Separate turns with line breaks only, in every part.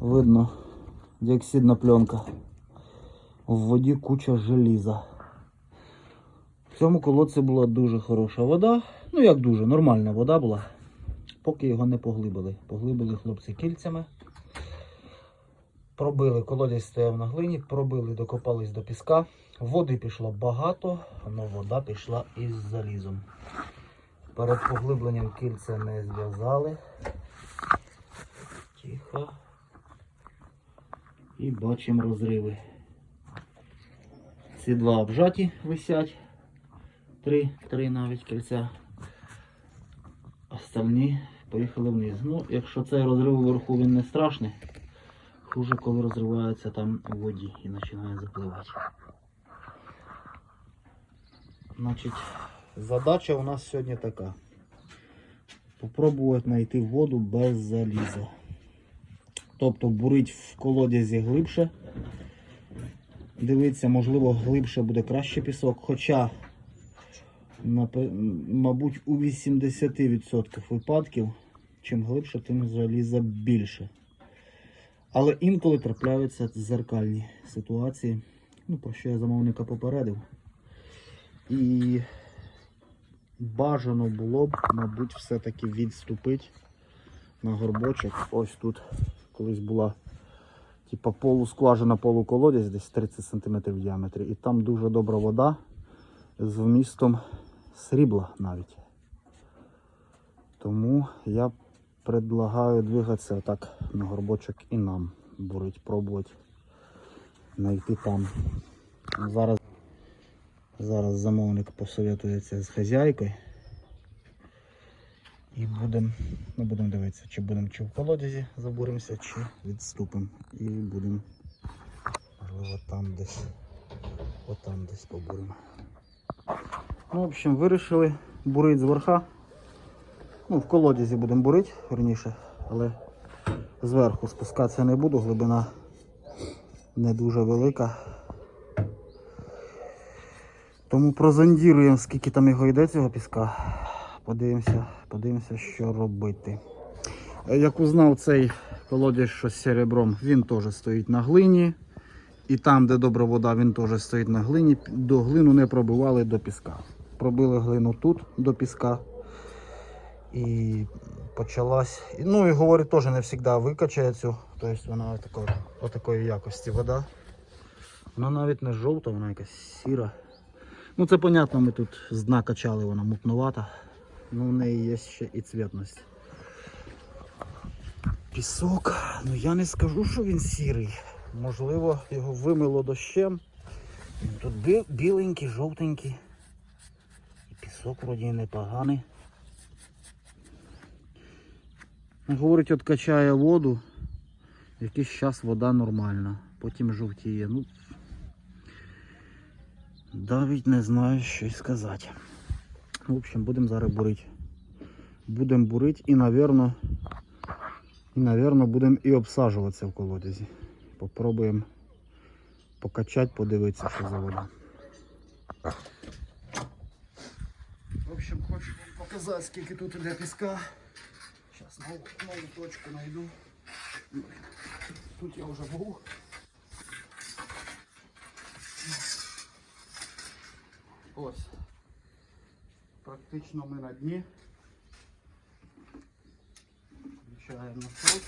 Видно, діоксидна пленка. В воді куча желіза. В цьому колодці була дуже хороша вода. Ну як дуже, нормальна вода була. Поки його не поглибили. Поглибили хлопці кільцями. Пробили, колодязь стояв на глині, пробили, докопались до піска. Води пішло багато, але вода пішла із залізом. Перед поглибленням кільця не зв'язали. Тихо. І бачимо розриви. Ці два обжаті висять. Три, три навіть кільця. Остальні поїхали вниз. Ну, якщо цей розрив вверху він не страшний, хуже, коли розривається там у воді і починає запливати. Значить, задача у нас сьогодні така. Попробувати знайти воду без заліза. Тобто бурить в колодязі глибше. Дивіться, можливо, глибше буде краще пісок. Хоча, мабуть, у 80% випадків, чим глибше, тим заліза більше. Але інколи трапляються зеркальні ситуації, ну, про що я замовника попередив. І бажано було б, мабуть, все-таки відступити на горбочок. Ось тут колись була типа полускважина, полуколодязь, десь 30 см в діаметрі. І там дуже добра вода з вмістом срібла навіть. Тому я предлагаю двигатися отак на горбочок і нам бурить, пробувати знайти там. Зараз, зараз замовник посоветується з хазяйкою. І будемо ну, будем дивитися, чи будемо чи в колодязі забуримося, чи відступимо. І будемо, можливо, там десь, отам десь побуримо. Ну, в общем, вирішили бурити з верха. Ну, в колодязі будемо бурити, верніше, але зверху спускатися не буду, глибина не дуже велика. Тому прозондіруємо, скільки там його йде цього піска. Подивимося, подивимося, що робити. Е, Як узнав цей колодязь, що з серебром, він теж стоїть на глині. І там, де добра вода, він теж стоїть на глині. До глину не пробивали до піска. Пробили глину тут до піска. І почалась. Ну і говорить, теж не завжди викачає цю. Тобто вона отакої, отакої якості вода. Вона навіть не жовта, вона якась сіра. Ну це понятно, ми тут з дна качали, вона мутнувата. Ну в неї є ще і цвітність. Пісок, ну я не скажу, що він сірий. Можливо, його вимило дощем. Він Тут бі- біленький, жовтенький. І пісок вроді непоганий. Говорить, от качає воду. Якийсь час вода нормальна, потім жовтіє. Ну, навіть не знаю, що й сказати. В общем, будемо зараз бурити. Будемо бурити і, напевно, і, напевно, будемо і обсаджуватися в колодязі. Попробуємо покачати, подивитися, що за вода. В общем, хочу вам показати, скільки тут іде піска. Зараз нову, нову точку знайду. Тут я вже був. Ось. Практично ми на дні. Включаємо насос.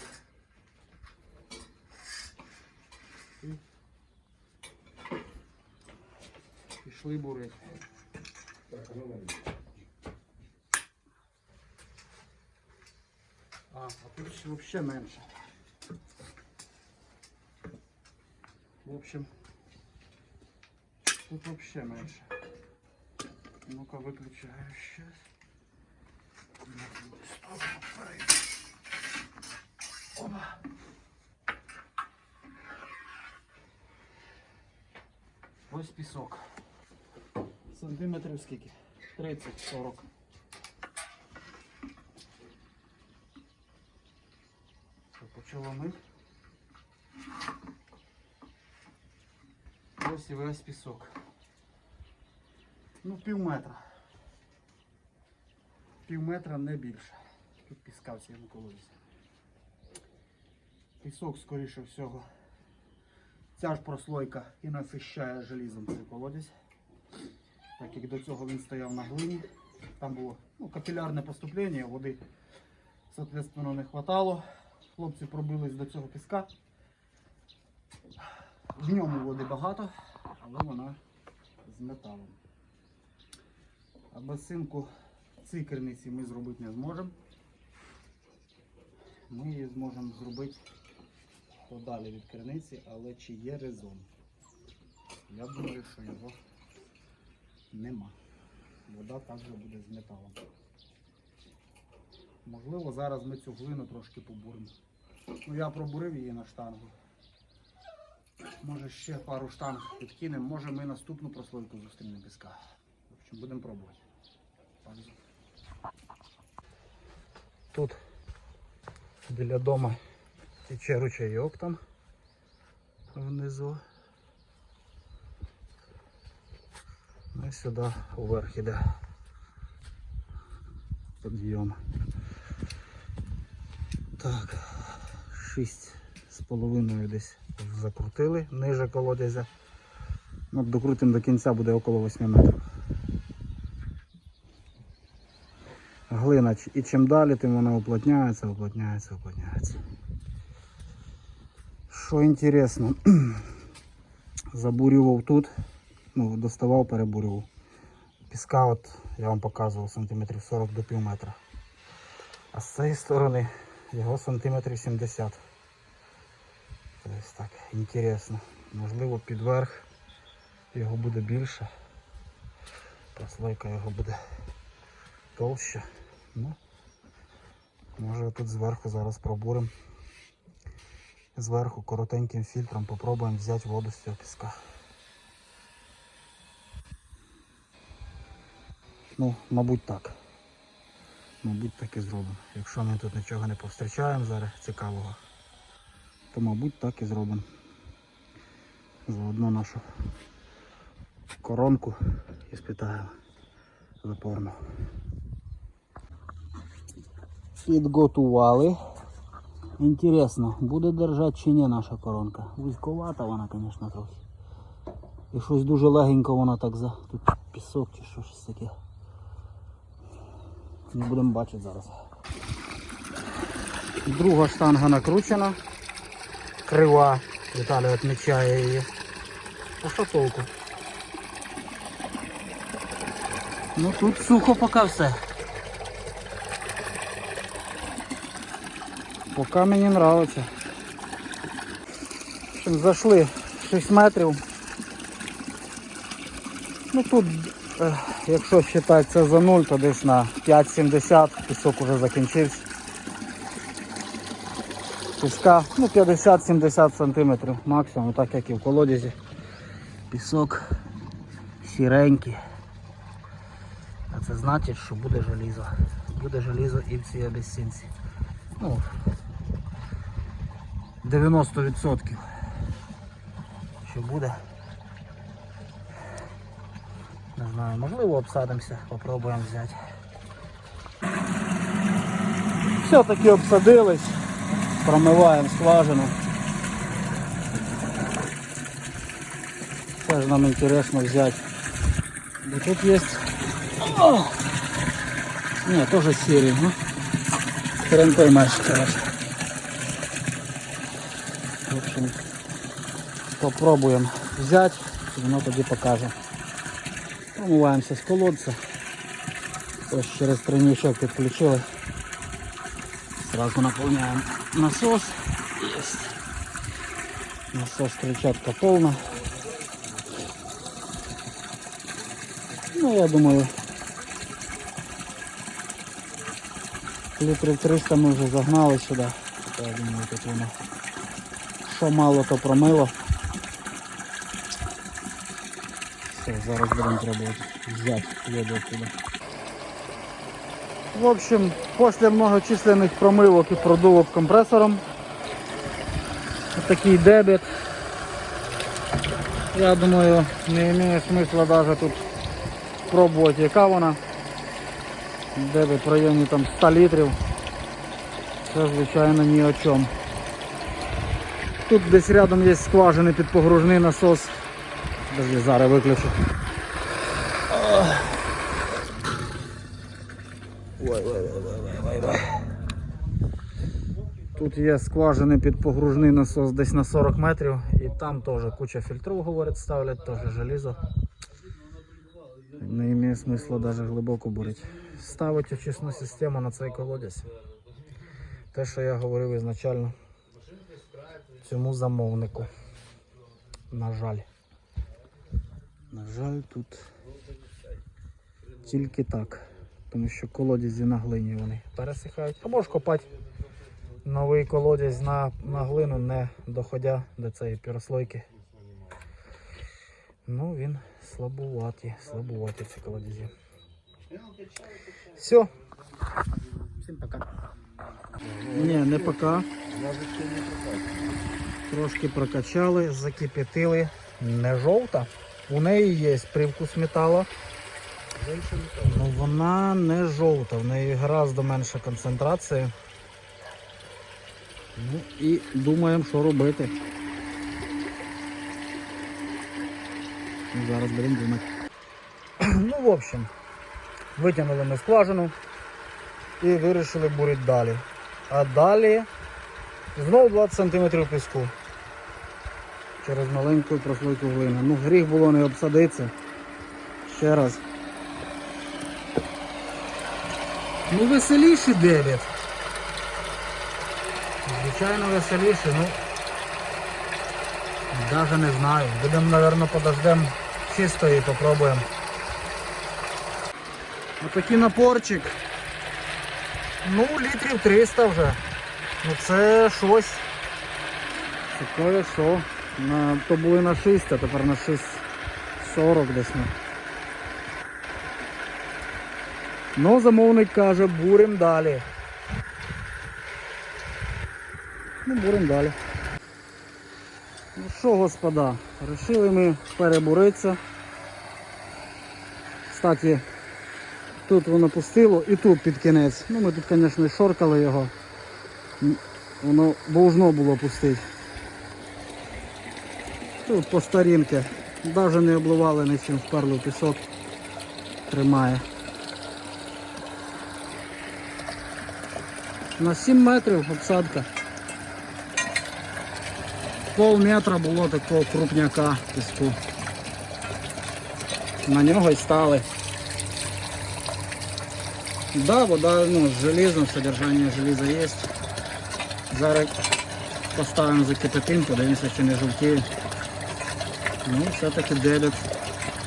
І пішли бурити. А, а тут взагалі менше. В общем, тут взагалі менше. Ну-ка выключаю сейчас. Опа. Ось пісок. Сантиметрів скільки? 30-40. Що, почало мить? Ось і весь пісок. Ну, пів метра. Пів метра не більше. Тут піска в цьому колодязі. Пісок, скоріше всього. Ця ж прослойка і насищає желізом цей колодязь. Так як до цього він стояв на глині. Там було ну, капілярне поступлення, води, соответственно, не хватало. Хлопці пробились до цього піска. В ньому води багато, але вона з металом. А басинку цій керниці ми зробити не зможемо. Ми її зможемо зробити подалі від керниці, але чи є резон? Я думаю, що його нема. Вода також буде з металом. Можливо, зараз ми цю глину трошки побуримо. Ну, я пробурив її на штангу. Може ще пару штанг підкинемо, може ми наступну прослойку зустрінемо піска. В общем, будемо пробувати. Тут біля дому тече ручейок там внизу. Ну і сюди вверх іде підйом. Так, шість з половиною десь закрутили ниже колодязя. Ну, докрутимо до кінця буде около 8 метрів. Глина і чим далі, тим вона уплотняється, уплотняється, уплотняється. Що інтересно, забурював тут, ну, доставав, перебурював. Піска, от я вам показував сантиметрів 40 до пів метра. А з цієї сторони його сантиметрів 70. Тобто так, інтересно. Можливо, під верх його буде більше. Прослойка його буде толще. Ну, може тут зверху зараз пробуримо. Зверху коротеньким фільтром попробуємо взяти воду з цього піска. Ну, мабуть так. Мабуть так і зробимо. Якщо ми тут нічого не повстрічаємо зараз цікавого, то мабуть так і зробимо. Заодно нашу коронку і спитаємо запорно. Підготували. Інтересно, буде держати чи ні наша коронка. Вузьковата вона, звісно, трохи. І щось дуже легенько вона так за. Тут пісок чи що, щось таке. Не будемо бачити зараз. Друга штанга накручена. Крива. Віталій відмічає її. Толку? Ну тут сухо поки все. Поки мені подобається. Зайшли 6 метрів. Ну тут, е, якщо вважати це за 0, то десь на 5,70 пісок уже закінчився. Піска ну 50-70 сантиметрів максимум, так як і в колодязі. Пісок сіренький. А це значить, що буде желізо. Буде желізо і в цій обіцянці. Ну, 90% що буде. Не знаю, можливо обсадимося, попробуємо взяти. Все-таки обсадились, промиваємо скважину. Це ж нам інтересно взяти. Бо тут є. О! Ні, теж сірий, ну. Хрен поймаєш, короче. В общем, попробуємо взяти, і воно тоді покаже. Промиваємося з колодця. Ось через тройничок підключили. Сразу наповняємо насос. Есть. Насос кричатка повна. Ну, я думаю, літрів 300 ми вже загнали сюди. Я думаю, тут воно що мало, то промило. Все, зараз будемо пробувати взяти воду отсюда. В общем, после многочисленных промывок и продувок компрессором, вот такий дебет. Я думаю, не имеет смысла даже тут пробовать, яка вона. Дебет в районі там 100 літрів. Це звичайно ні о чому. тут десь рядом є скважини під погружний насос. Подожди, зараз виключу. Тут є скважини під погружний насос десь на 40 метрів і там теж куча фільтрів, говорять, ставлять, теж желізо. Не має смисла навіть глибоко бурити. Ставить очисну систему на цей колодязь. Те, що я говорив ізначально цьому замовнику. На жаль. На жаль, тут тільки так. Тому що колодязі на глині вони пересихають. Або ж копати новий колодязь на, на глину, не доходя до цієї пірослойки. Ну, він слабуваті, слабуваті ці колодязі. Все. Всім пока. Ні, не пока. Трошки прокачали, закипятили. Не жовта. У неї є привкус металу. Ну вона не жовта, в неї гораздо менша концентрація. Ну і думаємо, що робити. Зараз будемо думати. Ну, в общем, витягнули ми скважину і вирішили бурити далі. А далі знову 20 см піску. Через маленьку прослойку глини. Ну, гріх було не обсадитися. Ще раз. Ну веселіший 9. Звичайно веселіше, ну навіть не знаю. Будемо, мабуть, подождемо чистої і попробуємо. Отакий напорчик. Ну, літрів 300 вже. Ну це щось. Таке що. На, то були на 6, а тепер на 6,40 десь. Ну. Замовник каже, бурим далі. Ну, бурим далі. Ну що, господа, вирішили ми перебуритися. Кстати, тут воно пустило і тут під кінець. Ну ми тут, звісно, шоркали його. Воно должно було пустити. Тут по старінки. Навіть не обливали нічим, вперли в пісок. Тримає. На 7 метрів обсадка. Пол метра було такого крупняка піску. На нього й стали. Да, вода ну, з желізом, содержання желіза є. Зараз поставимо закипятим, подивимося, чи не жовтіє. Ну, все-таки.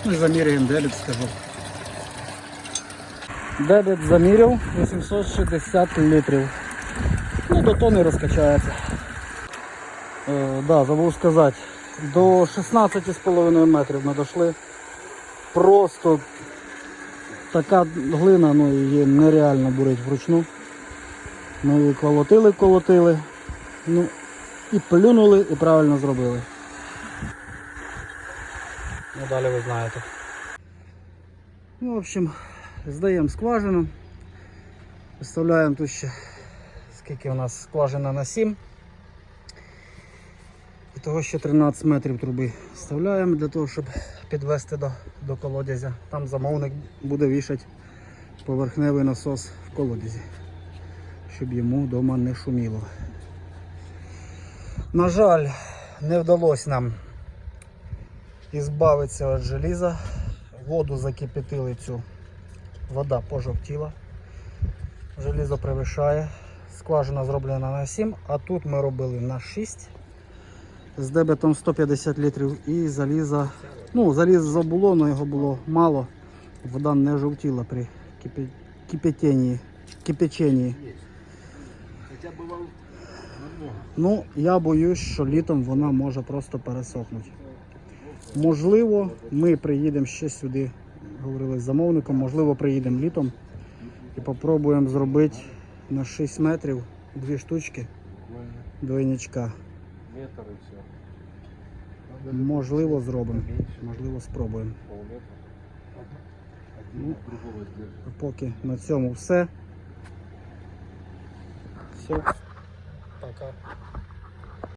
Ну і заміряємо дебет, скажу. Дебет заміряв 860 літрів. Ну, до тони розкачається. Е, да, забув сказати. До 16,5 метрів ми дійшли. Просто така глина, ну її нереально бурить вручну. Ми її колотили, колотили. Ну, і плюнули, і правильно зробили. Ну далі ви знаєте. Ну, в общем, здаємо скважину. Виставляємо тут ще скільки у нас скважина на 7. І того ще 13 метрів труби вставляємо для того, щоб підвести до, до колодязя. Там замовник буде вішати поверхневий насос в колодязі, щоб йому вдома не шуміло. На жаль, не вдалося нам ізбавитися від желіза. Воду закипятили цю, вода пожовтіла, желізо превишає. Скважина зроблена на 7, а тут ми робили на 6 з дебетом 150 літрів і заліза. Ну, заліза було, але його було мало. Вода не жовтіла при кипя- кипятінні. кипяченні. Ну, я боюсь, що літом вона може просто пересохнути. Можливо, ми приїдемо ще сюди, говорили з замовником, можливо, приїдемо літом і попробуємо зробити на 6 метрів дві штучки двойничка.
Метр и все.
Можливо, зробимо, можливо, спробуємо. Ну. Поки на цьому все. Все. Пока.